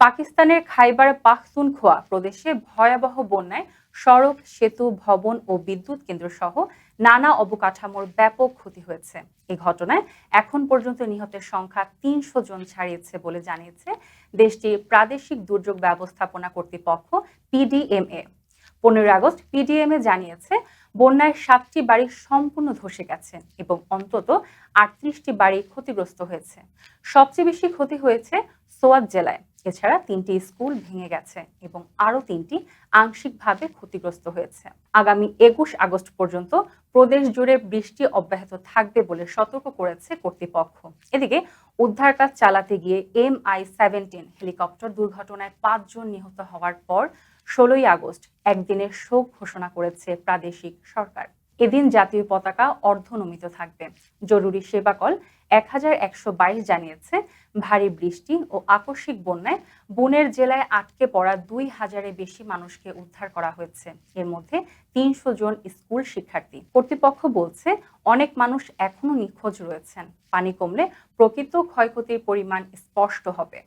পাকিস্তানের খাইবার পাখতুনখোয়া প্রদেশে ভয়াবহ বন্যায় সড়ক, সেতু, ভবন ও বিদ্যুৎ কেন্দ্র সহ নানা অবকাঠামোর ব্যাপক ক্ষতি হয়েছে। এই ঘটনায় এখন পর্যন্ত নিহতের সংখ্যা তিনশো জন ছাড়িয়েছে বলে জানিয়েছে দেশটির প্রাদেশিক দুর্যোগ ব্যবস্থাপনা কর্তৃপক্ষ পিডিএমএ। পনেরোই আগস্ট পিডিএমএ জানিয়েছে, বন্যায় সাতটি বাড়ি সম্পূর্ণ ধসে গেছে এবং অন্তত আটত্রিশটি বাড়ি ক্ষতিগ্রস্ত হয়েছে। সবচেয়ে বেশি ক্ষতি হয়েছে সোয়াত জেলায়। এছাড়া তিনটি স্কুল ভেঙে গেছে এবং আরও তিনটি আংশিকভাবে ক্ষতিগ্রস্ত হয়েছে। আগামী একুশ আগস্ট পর্যন্ত প্রদেশ জুড়ে বৃষ্টি অব্যাহত থাকবে বলে সতর্ক করেছে কর্তৃপক্ষ। এদিকে উদ্ধার কাজ চালাতে গিয়ে এম আই সেভেন্টিন হেলিকপ্টার দুর্ঘটনায় পাঁচজন নিহত হওয়ার পর ষোলোই আগস্ট একদিনের শোক ঘোষণা করেছে প্রাদেশিক সরকার। এদিন জাতীয় পতাকা অর্ধনমিত থাকবে। জরুরি সেবা কল এক হাজার একশো বাইশ জানিয়েছে। ভারী বৃষ্টি ও আকস্মিক বন্যায় বনের জেলায় আটকে পড়া দুই হাজারের বেশি মানুষকে উদ্ধার করা হয়েছে। এর মধ্যে তিনশো জন স্কুল শিক্ষার্থী। কর্তৃপক্ষ বলছে, অনেক মানুষ এখনও নিখোঁজ রয়েছেন। পানি কমলে প্রকৃত ক্ষয়ক্ষতির পরিমাণ স্পষ্ট হবে।